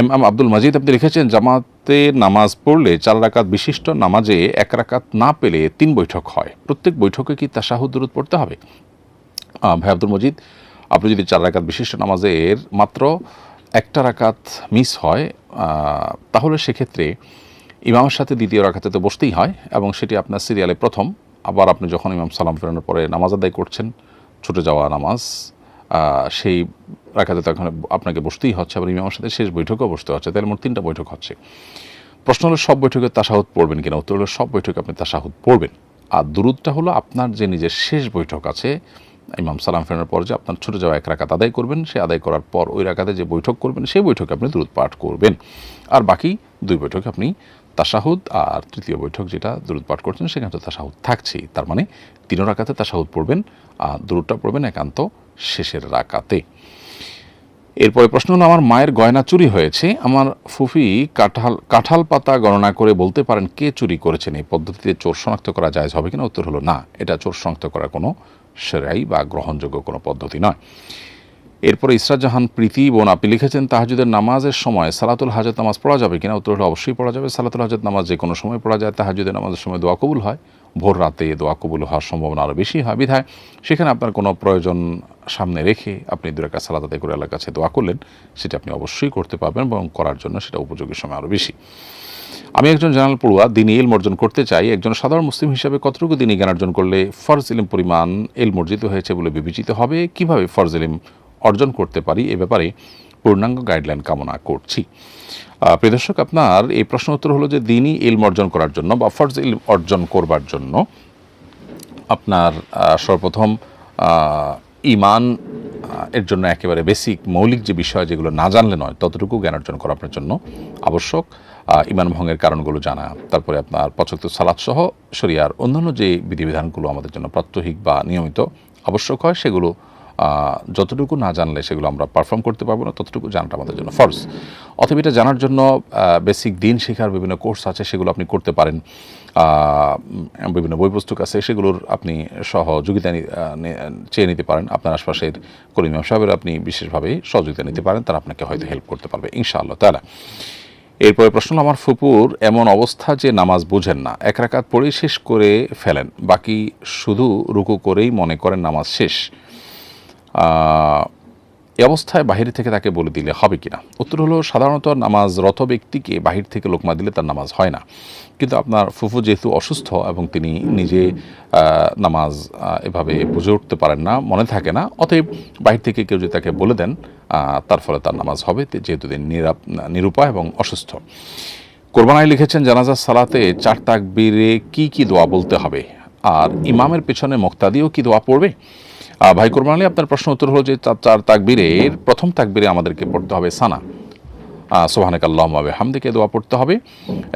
M M Abdul মাজিদ, আপনি লিখেছেন, জামাতে নামাজ পড়লে চার রাকাত বিশিষ্ট নামাজে এক রাকাত না পেলে তিন বৈঠক হয়। প্রত্যেক বৈঠকে কি তাশাহুদ দূরত পড়তে হবে? ভাই আব্দুল মজিদ, আপনি যদি চার রাকাত বিশিষ্ট নামাজের মাত্র একটা রাকাত মিস হয় তাহলে সেক্ষেত্রে ইমামের সাথে দ্বিতীয় রাকাতে তো বসতেই হয় এবং সেটি আপনার সিরিয়ালে প্রথম। আবার আপনি যখন ইমাম সালাম ফেরানোর পরে নামাজ আদায় করছেন, ছুটে যাওয়া নামাজ সেই রাখাতে তখন আপনাকে বসতেই হচ্ছে, আবার ইমামের সাথে শেষ বৈঠকও বসতে হচ্ছে, তাহলে মোট তিনটা বৈঠক হচ্ছে। প্রশ্ন হলো, সব বৈঠকে তাসাহুদ পড়বেন কিনা? উত্তর হলো, সব বৈঠকে আপনি তাসাহুদ পড়বেন। আর দুরুদটা হলো, আপনার যে নিজের শেষ বৈঠক আছে, ইমাম সালাম ফেরানোর পর যে আপনার ছোটো যাওয়া এক রাকাত আদায় করবেন, সে আদায় করার পর ওই রাকাতে যে বৈঠক করবেন, সেই বৈঠকে আপনি দুরুদ পাঠ করবেন। আর বাকি দুই বৈঠকে আপনি তাসাহুদ আর তৃতীয় বৈঠক যেটা দুরুদ পাঠ করছেন, সেখানে তো তাসাহুদ থাকছেই। তার মানে তিন রাকাতে তাসাহুদ পড়বেন, আর দুরুদটা পড়বেন একান্ত শেষের রাকাতে। এরপরে প্রশ্ন হলো, আমার মায়ের গয়না চুরি হয়েছে, আমার ফুফি কাঁঠাল কাঁঠাল পাতা গণনা করে বলতে পারেন কে চুরি করেছেন, এই পদ্ধতিতে চোর শনাক্ত করা যায় হবে কিনা? উত্তর হলো, না, এটা চোর শনাক্ত করার কোনো সেরাই বা গ্রহণযোগ্য কোনো পদ্ধতি নয়। এরপরে, ইসরাত জাহান প্রীতি বোন, আপনি লিখেছেন, তাহাজুদের নামাজের সময় সালাতুল হাজত নামাজ পড়া যাবে কিনা? উত্তর হলো, অবশ্যই পড়া যাবে, সালাতুল হাজত নামাজ যে কোনো সময় পড়া যায়, তাহাজুদের নামাজের সময় দোয়া কবুল হয়। ভোর রাতে দোয়া কবুল হওয়ার সম্ভাবনা আরও বেশি হয়। বিধায় সেখানে আপনার কোনো প্রয়োজন সামনে রেখে আপনি দু একটা সালাত আদায় করে আল্লাহর কাছে দোয়া করলেন, সেটা আপনি অবশ্যই করতে পারবেন এবং করার জন্য সেটা উপযোগী সময় আরও বেশি। আমি একজন জেনারেল পড়ুয়া দিনী ইলম অর্জন করতে চাই। একজন সাধারণ মুসলিম হিসাবে কতটুকু দিনী জ্ঞান অর্জন করলে ফরজ ইলিম পরিমাণ এলম অর্জিত হয়েছে বলে বিবেচিত হবে? কীভাবে ফরজ ইলিম অর্জন করতে পারি? এ ব্যাপারে পূর্ণাঙ্গ গাইডলাইন কামনা করছি। আহ, প্রিয় দর্শক আপনার এই প্রশ্ন উত্তর হলো যে দিনই ইলম অর্জন করার জন্য বা ফরজ ইলম অর্জন করবার জন্য আপনার সর্বপ্রথম ইমান এর জন্য একেবারে বেসিক মৌলিক যে বিষয় যেগুলো না জানলে নয় ততটুকু জ্ঞান অর্জন করা আপনার জন্য আবশ্যক। ইমান ভঙ্গের কারণগুলো জানা তারপরে আপনার পঁচাত্তর সালাদ সহ শরিয়ার অন্যান্য যে বিধিবিধানগুলো আমাদের জন্য প্রাত্যহিক বা নিয়মিত আবশ্যক হয় সেগুলো যতটুকু না জানলে সেগুলো আমরা পারফর্ম করতে পারব না, ততটুকু জানাটা আমাদের জন্য ফরজ অথবা এটা জানার জন্য বেসিক দিন শেখার বিভিন্ন কোর্স আছে, সেগুলো আপনি করতে পারেন। বিভিন্ন বই পুস্তক আছে, সেগুলোর আপনি সহযোগিতা চেয়ে নিতে পারেন। আপনার আশপাশের করিমিয়াম সাহেবের আপনি বিশেষভাবে সহযোগিতা নিতে পারেন, তারা আপনাকে হয়তো হেল্প করতে পারবে, ইনশাআল্লাহ তালা এরপরে প্রশ্ন আমার ফুপুর এমন অবস্থা যে নামাজ বুঝেন না, এক রাকাত পড়েই শেষ করে ফেলেন, বাকি শুধু রুকু করেই মনে করেন নামাজ শেষ। অবস্থায় বাহির থেকে তাকে বলে দিলে হবে কিনা? উত্তর হলো, সাধারণত নামাজরত ব্যক্তিকে বাহির থেকে লোকমা দিলে তার নামাজ হয় না। কিন্তু আপনার ফুফু যেহেতু অসুস্থ এবং তিনি নিজে নামাজ এভাবে বুঝে উঠতে পারেন না, মনে থাকে না, অতএব বাহির থেকে কেউ যদি তাকে বলে দেন তার ফলে তার নামাজ হবে যেহেতু তিনি নিরাপ নিরুপায় এবং অসুস্থ। কোরবানায় লিখেছেন, জানাজার সালাতে চার তাকবীরে কি কি দোয়া বলতে হবে? আর ইমামের পেছনে মুক্তাদিও কি দোয়া পড়বে? ভাই কোরবান আলী আপনার প্রশ্ন উত্তর হলো যে চার তাকবীরের প্রথম তাকবীরে আমাদেরকে পড়তে হবে সানা। সোহানাক আল্লাহ হামদিকে দোয়া পড়তে হবে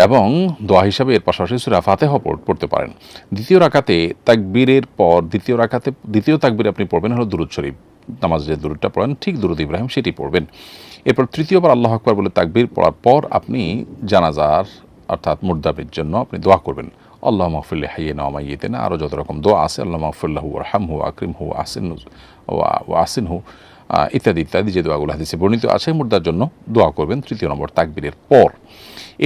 এবং দোয়া হিসাবে এর পাশাপাশি সুরা ফাতেহ পড়তে পারেন। দ্বিতীয় রাকাতে তাকবীরের পর, দ্বিতীয় রাকাতে, দ্বিতীয় তাকবীরে আপনি পড়বেন হলো দুরুদ শরীফ। নামাজ যে দুরুদটা পড়েন, ঠিক দুরুদ ইব্রাহিম সেটি পড়বেন। এরপর তৃতীয়বার আল্লাহ আকবর বলে তাকবীর পড়ার পর আপনি জানাজার, অর্থাৎ মুর্দাবির জন্য আপনি দোয়া করবেন। আল্লাহ মহফুল্লি হাইয়ে নামাইয়েতে না আরও যত রকম দোয়া আছে, আল্লাহ মহফুল্লাহ হাম হু আকরিম হু আসিন ও আসিন হু ইত্যাদি ইত্যাদি যে দোয়াগুলো হাদিসে বর্ণিত আছে, মুর্দার জন্য দোয়া করবেন তৃতীয় নম্বর তাকবীরের পর।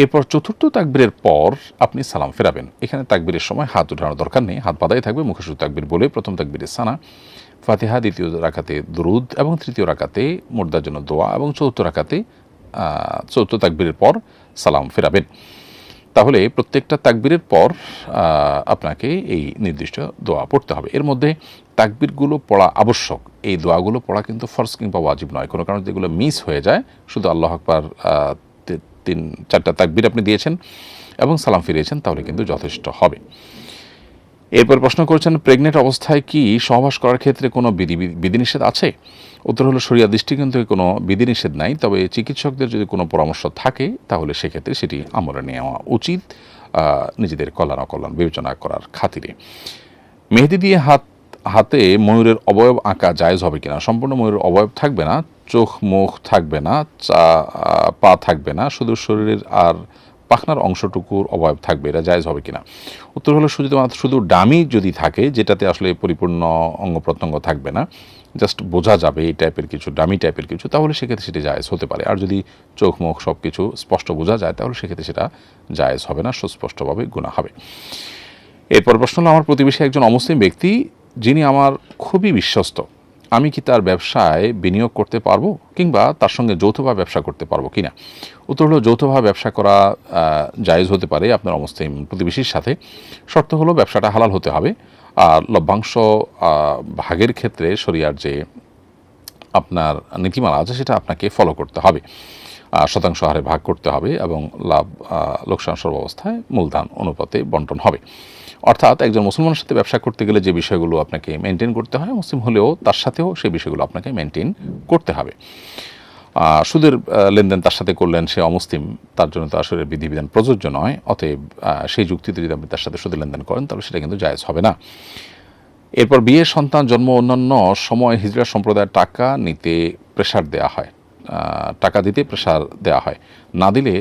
এরপর চতুর্থ তাকবীরের পর আপনি সালাম ফেরাবেন। এখানে তাকবীরের সময় হাত উঠানোর দরকার নেই, হাত বাদাই থাকবে, মুখে শুধু তাকবীর বলে প্রথম তাকবীরের সানা, ফাতিহা, দ্বিতীয় রাকাতে দুরুদ এবং তৃতীয় রাকাতে মুর্দার জন্য দোয়া এবং চতুর্থ রাকাতে চতুর্থ তাকবীরের পর সালাম ফেরাবেন। তাহলে প্রত্যেকটা তাকবীরের পর আপনাকে এই নির্দিষ্ট দোয়া পড়তে হবে। এর মধ্যে তাকবীরগুলো পড়া আবশ্যক। এই দোয়াগুলো পড়া কিন্তু ফরজ কিংবা ওয়াজিব নয়। কোনো কারণে যেগুলো মিস হয়ে যায়, শুধু আল্লাহ আকবার তিন, চারটা তাকবীর আপনি দিয়েছেন এবং সালাম ফিরিয়েছেন, তাহলে কিন্তু যথেষ্ট হবে। এরপর প্রশ্ন করেছেন, প্রেগনেন্ট অবস্থায় কি সহবাস করার ক্ষেত্রে কোনো বিধি বিধিনিষেধ আছে? উত্তর হলো সরিয়া দৃষ্টিকোণ থেকে কোনো বিধিনিষেধ নাই, তবে চিকিৎসকদের যদি কোনো পরামর্শ থাকে, তাহলে সেক্ষেত্রে সেটি আমলে নেওয়া উচিত নিজেদের কল্যাণ অকল্যাণ বিবেচনা করার খাতিরে। মেহেদি দিয়ে হাত হাতে ময়ূরের অবয়ব আঁকা জায়েজ হবে কিনা? সম্পূর্ণ ময়ূরের অবয়ব থাকবে না, চোখ মুখ থাকবে না, চা পা থাকবে না, শুধু শরীরের আর পাখনার অংশটুকুর অবয়ব থাকবে, এটা জায়েজ হবে কিনা? উত্তর হলো শুধু মাত্র শুধু ডামি যদি থাকে, যেটাতে আসলে পরিপূর্ণ অঙ্গ প্রত্যঙ্গ থাকবে না জাস্ট বোঝা যাবে এই টাইপের কিছু, ডামি টাইপের কিছু, তাহলে সেক্ষেত্রে সেটি জায়েজ হতে পারে। আর যদি চোখ, মুখ সব কিছু স্পষ্ট বোঝা যায়, তাহলে সেক্ষেত্রে সেটা জায়েজ হবে না, সুস্পষ্টভাবে গুণা হবে। এরপর প্রশ্ন হলো, আমার প্রতিবেশী একজন অমুসলিম ব্যক্তি, যিনি আমার খুবই বিশ্বস্ত। আমি কি তার ব্যবসায় বিনিয়োগ করতে পারব কিংবা তার সঙ্গে যৌথভাবে ব্যবসা করতে পারব কিনা উত্তর হলো যৌথভাবে ব্যবসা করা জায়েজ হতে পারে আপনার অমুসলিম প্রতিবেশীর সাথে। শর্ত হলো ব্যবসাটা হালাল হতে হবে। আর লভ্যাংশ ভাগের ক্ষেত্রে শরিয়ার যে আপনার নীতিমালা আছে সেটা আপনাকে ফলো করতে হবে। শতাংশ হারে ভাগ করতে হবে এবং লাভ লোকসান সর্বাবস্থায় মূলধন অনুপাতে বন্টন হবে। অর্থাৎ একজন মুসলমানের সাথে ব্যবসা করতে গেলে যে বিষয়গুলো আপনাকে মেনটেন করতে হয়, মুসলিম হলেও তার সাথেও সেই বিষয়গুলো আপনাকে মেনটেন করতে হবে। সুদের লেনদেন তার সাথে করলেন, সে অমুসলিম, তার জন্য তো আসলে বিধিবিধান প্রযোজ্য নয়, অতএব সেই যুক্তিতে যদি আপনি তার সাথে সুদের লেনদেন করেন, তাহলে সেটা কিন্তু জায়েজ হবে না। এরপর বিয়ে, সন্তান, জন্ম, অন্যান্য সময় হিজড়া সম্প্রদায়ের টাকা নিতে প্রেশার দেওয়া হয়। টাকা দিতে প্রেশার দেওয়া হয়। না দিলে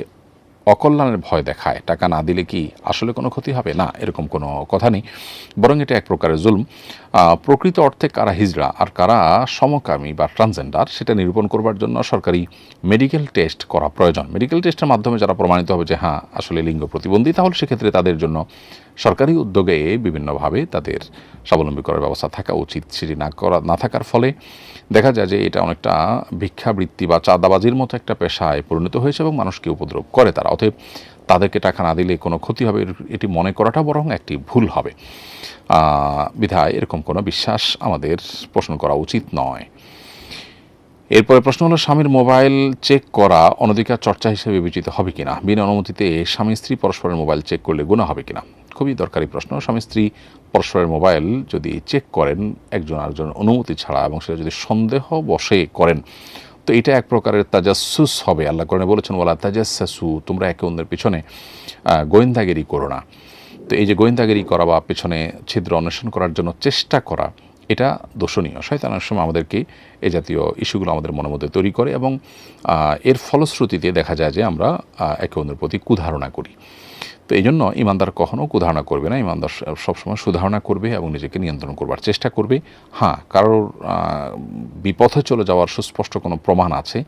অকল্যাণের ভয় দেখায়। টাকা না দিলে কি আসলে কোনো ক্ষতি হবে? না, এরকম কোনো কথা নেই। বরং এটা এক প্রকারের জুলম। প্রকৃত অর্থে কারা হিজড়া আর কারা সমকামী বা ট্রান্সজেন্ডার সেটা নিরূপণ করবার জন্য সরকারি মেডিকেল টেস্ট করা প্রয়োজন। মেডিকেল টেস্টের মাধ্যমে যারা প্রমাণিত হবে যে হ্যাঁ আসলে লিঙ্গ প্রতিবন্ধী, তাহলে সেক্ষেত্রে তাদের জন্য সরকারি উদ্যোগে বিভিন্নভাবে তাদের স্বাবলম্বী করার ব্যবস্থা থাকা উচিত। সেটি না করা, না থাকার ফলে দেখা যায় যে, এটা অনেকটা ভিক্ষাবৃত্তি বা চাঁদাবাজির মতো একটা পেশায় পরিণত হয়েছে এবং মানুষকে উপদ্রব করে তারা। অতএব তাদেরকে টাকা না দিলে কোনো ক্ষতি হবে। এটি মনে করাটা বরং একটি ভুল হবে। বিধায় এরকম কোনো বিশ্বাস আমাদের প্রশ্ন করা উচিত নয়। এরপরে প্রশ্ন হলো, স্বামীর মোবাইল চেক করা অনধিকার চর্চা হিসেবে বিবেচিত হবে কিনা? বিনা অনুমতিতে স্বামী স্ত্রী পরস্পরের মোবাইল চেক করলে গুণা হবে কিনা? খুবই দরকারি প্রশ্ন। স্বামী স্ত্রী পরস্পরের মোবাইল যদি চেক করেন, একজন আরেকজনের অনুমতি ছাড়া এবং সেটা যদি সন্দেহ বসে করেন তো এটা এক প্রকারের তাজাসুস হবে। আল্লাহ কোরআনে বলেছেন ওলা তাজাসু তোমরা একে অন্যের পিছনে গোয়েন্দাগিরি করো না। তো এই যে গোয়েন্দাগিরি করা বা পেছনে ছিদ্র অন্বেষণ করার জন্য চেষ্টা করা, এটা দোষণীয়। শয়তান অনেক সময় আমাদেরকে এ জাতীয় ইস্যুগুলো আমাদের মনের মধ্যে তৈরি করে এবং এর ফলশ্রুতিতে দেখা যায় যে আমরা একে অন্যের প্রতি কুধারণা করি। তো এই জন্য ইমানদার কখনও কুধারণা করবে না। ইমানদার সবসময় সুধারণা করবে এবং নিজেকে নিয়ন্ত্রণ করবার চেষ্টা করবে। হ্যাঁ কারোর বিপথে চলে যাওয়ার সুস্পষ্ট কোনো প্রমাণ আছে।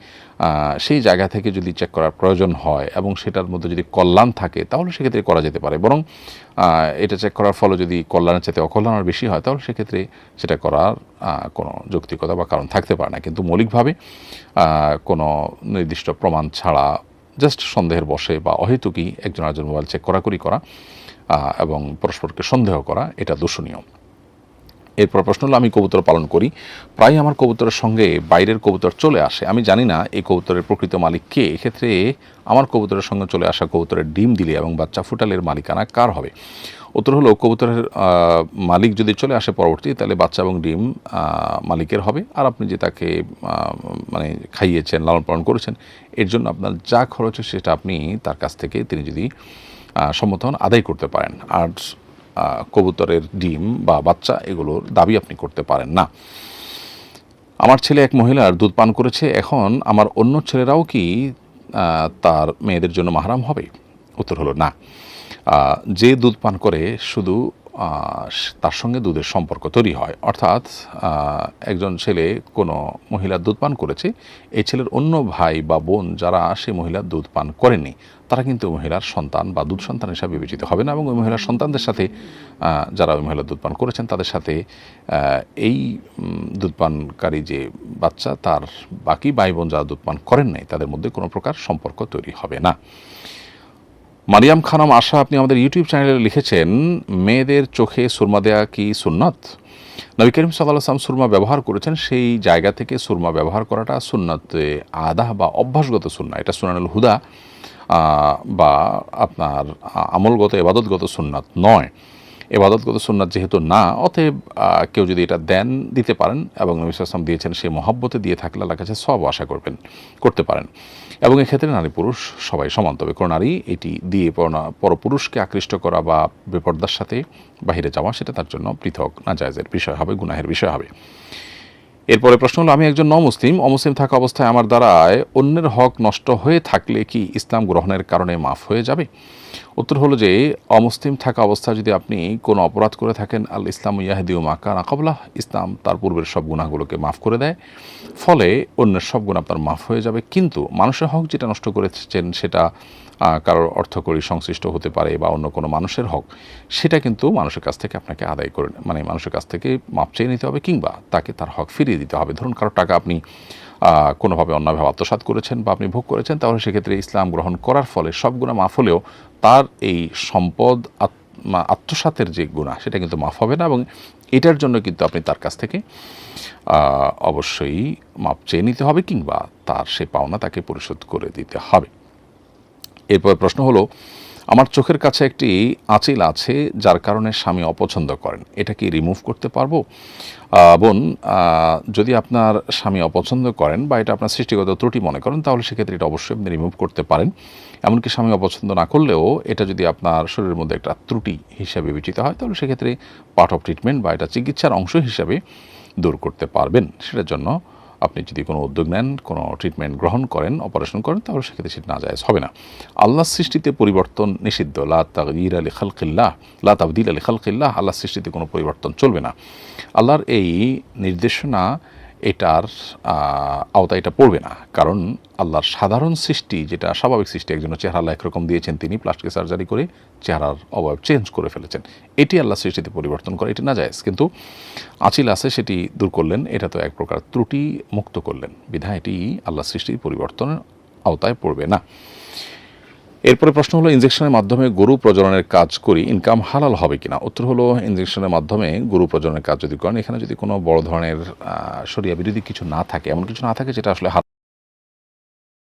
সেই জায়গা থেকে যদি চেক করার প্রয়োজন হয় এবং সেটার মধ্যে যদি কল্যাণ থাকে, তাহলে সেক্ষেত্রে করা যেতে পারে। বরং এটা চেক করার ফলে যদি কল্যাণের চাইতে অকল্যাণ আর বেশি হয়, তাহলে সেক্ষেত্রে সেটা করার কোনো যৌক্তিকতা বা কারণ থাকতে পারে না। কিন্তু মৌলিকভাবে কোনো নির্দিষ্ট প্রমাণ ছাড়া জাস্ট সন্দেহের বসে বা অহেতুকই একজন আরেকজন মোবাইল চেক করাকরি করা এবং পরস্পরকে সন্দেহ করা, এটা দূষণীয়। এরপর প্রশ্ন হলো, আমি কবুতর পালন করি। প্রায় আমার কবুতরের সঙ্গে বাইরের কবুতর চলে আসে। আমি জানি না এই কবুতরের প্রকৃত মালিক কে। এক্ষেত্রে আমার কবুতরের সঙ্গে চলে আসা কবুতরের ডিম দিলে এবং বাচ্চা ফুটালের মালিকানা কার হবে? উত্তর হলো, কবুতরের মালিক যদি চলে আসে পরবর্তী, তাহলে বাচ্চা এবং ডিম মালিকের হবে। আর আপনি যে তাকে মানে খাইয়েছেন, লালন পালন করেছেন, এর জন্য আপনার যা খরচ সেটা আপনি তার কাছ থেকে তিনি যদি সম্মত আদায় করতে পারেন। আর কবুতরের ডিম বা বাচ্চা, এগুলোর দাবি আপনি করতে পারেন না। আমার ছেলে এক মহিলার দুধ পান করেছে, এখন আমার অন্য ছেলেরাও কি তার মেয়েদের জন্য মাহারাম হবে? উত্তর হলো না। যে দুধ পান করে শুধু তার সঙ্গে দুধের সম্পর্ক তৈরি হয়। অর্থাৎ একজন ছেলে কোনো মহিলার দুধ পান করেছে, এই ছেলের অন্য ভাই বা বোন যারা, সে মহিলার দুধ পান করেনি তারা কিন্তু ওই মহিলার সন্তান বা দুধ সন্তান হিসাবে বিবেচিত হবে না এবং ওই মহিলার সন্তানদের সাথে যারা ওই মহিলা দুধ পান করেছেন তাদের সাথে এই উম, দুধ পানকারী যে বাচ্চা তার বাকি ভাই বোন যারা দুধ পান করেন নাই তাদের মধ্যে কোনো প্রকার সম্পর্ক তৈরি হবে না। মারিয়াম খানম আশা আপনি আমাদের ইউটিউব চ্যানেলে লিখেছেন মেয়েদের চোখে সুরমা দেয়া কি সুন্নত? নবী করিম সাল্লাহ আসলাম সুরমা ব্যবহার করেছেন সেই জায়গা থেকে সুরমা ব্যবহার করাটা সুন্নত আদাহ বা অভ্যাসগত সুন্না এটা সুনানুল হুদা। বা আপনার আমলগত, এবাদতগত সুন্নাত নয়। এবাদতগত সুন্নাত যেহেতু না, অতএব কেউ যদি এটা দেন, দিতে পারেন এবং নবী ওয়াসাল্লাম দিয়েছেন সেই মহাব্বতে দিয়ে থাকলে আল্লাহ কাছে সব আশা করবেন, করতে পারেন। এবং এক্ষেত্রে নারী পুরুষ সবাই সমান, তবে কোনো নারী এটি দিয়ে পরপুরুষকে আকৃষ্ট করা বা বেপর্দার সাথে বাহিরে যাওয়া, সেটা তার জন্য পৃথক, নাজায়জের বিষয় হবে, গুনাহের বিষয় হবে। এরপরে প্রশ্ন হলো, আমি একজন নমুসলিম, অমুসলিম থাকা অবস্থায় আমার দ্বারায় অন্যের হক নষ্ট হয়ে থাকলে কি ইসলাম গ্রহণের কারণে মাফ হয়ে যাবে? উত্তর হলো যে, অমুসলিম থাকা অবস্থায় যদি আপনি কোনো অপরাধ করে থাকেন, আল ইসলাম ইয়াহিদিউ মাকা নাকাবলা ইসলাম তার পূর্বের সব গুণাগুলোকে মাফ করে দেয়। ফলে অন্যের সব গুণ আপনার মাফ হয়ে যাবে, কিন্তু মানুষের হক যেটা নষ্ট করেছেন সেটা কারোর অর্থকরী সংশ্লিষ্ট হতে পারে বা অন্য কোনো মানুষের হক, সেটা কিন্তু মানুষের কাছ থেকে আপনাকে আদায় করে মানে মানুষের কাছ থেকে মাপ চেয়ে নিতে হবে, কিংবা তাকে তার হক ফিরিয়ে দিতে হবে। ধরুন কারোর টাকা আপনি কোনোভাবে অন্যভাবে আত্মসাৎ করেছেন বা আপনি ভোগ করেছেন, তাহলে সেক্ষেত্রে ইসলাম গ্রহণ করার ফলে সব গুণা মাফ হলেও তার এই সম্পদ আত্মসাতের যে গুণা সেটা কিন্তু মাফ হবে না এবং এটার জন্য কিন্তু আপনি তার কাছ থেকে অবশ্যই মাপ চেয়ে নিতে হবে কিংবা তার সে পাওনা তাকে পরিশোধ করে দিতে হবে। এরপর প্রশ্ন হলো আমার চোখের কাছে একটি আঁচিল আছে যার কারণে স্বামী অপছন্দ করেন। এটা কি রিমুভ করতে পারব? বোন যদি আপনার স্বামী অপছন্দ করেন বা এটা আপনার সৃষ্টিগত ত্রুটি মনে করেন, তাহলে সেক্ষেত্রে এটা অবশ্যই আপনি রিমুভ করতে পারেন। এমনকি স্বামী অপছন্দ না করলেও এটা যদি আপনার শরীরের মধ্যে একটা ত্রুটি হিসাবে বিবেচিত হয়, তাহলে সেক্ষেত্রে পার্ট অফ ট্রিটমেন্ট বা এটা চিকিৎসার অংশ হিসাবে দূর করতে পারবেন। সেটার জন্য আপনি যদি কোনো উদ্যোগ নেন, কোনো ট্রিটমেন্ট গ্রহণ করেন অপারেশন করেন, তাহলে সেক্ষেত্রে সেটা না যায় হবে না। আল্লাহ সৃষ্টিতে পরিবর্তন নিষিদ্ধ। লা তাগদির আলী খালকিল্লাহ, লা তাবদিল আলী খালকিল্লাহ, আল্লাহ সৃষ্টিতে কোনো পরিবর্তন চলবে না। আল্লাহর এই নির্দেশনা এটার আহ, আওতায় এটা পড়বে না। কারণ আল্লাহর সাধারণ সৃষ্টি যেটা স্বাভাবিক সৃষ্টি একজনের চেহারা একরকম দিয়েছেন তিনি প্লাস্টিক সার্জারি করে চেহারার অভাব চেঞ্জ করে ফেলেছেন। এটি আল্লাহ সৃষ্টিতে পরিবর্তন করে এটি না যায় কিন্তু আচিল আছে সেটি দূর করলেন এটা তো এক প্রকার ত্রুটি মুক্ত করলেন। বিধায় এটি আল্লাহ সৃষ্টির পরিবর্তনের আওতায় পড়বে না। এরপরে প্রশ্ন হলো ইঞ্জেকশনের মাধ্যমে গরু প্রজননের কাজ করি ইনকাম হালাল হবে কিনা? উত্তর হলো ইঞ্জেকশনের মাধ্যমে গরু প্রজননের কাজ যদি করেন, এখানে যদি কোনো বড় ধরনের শরিয়া বিরোধী কিছু না থাকে, এমন কিছু না থাকে যেটা আসলে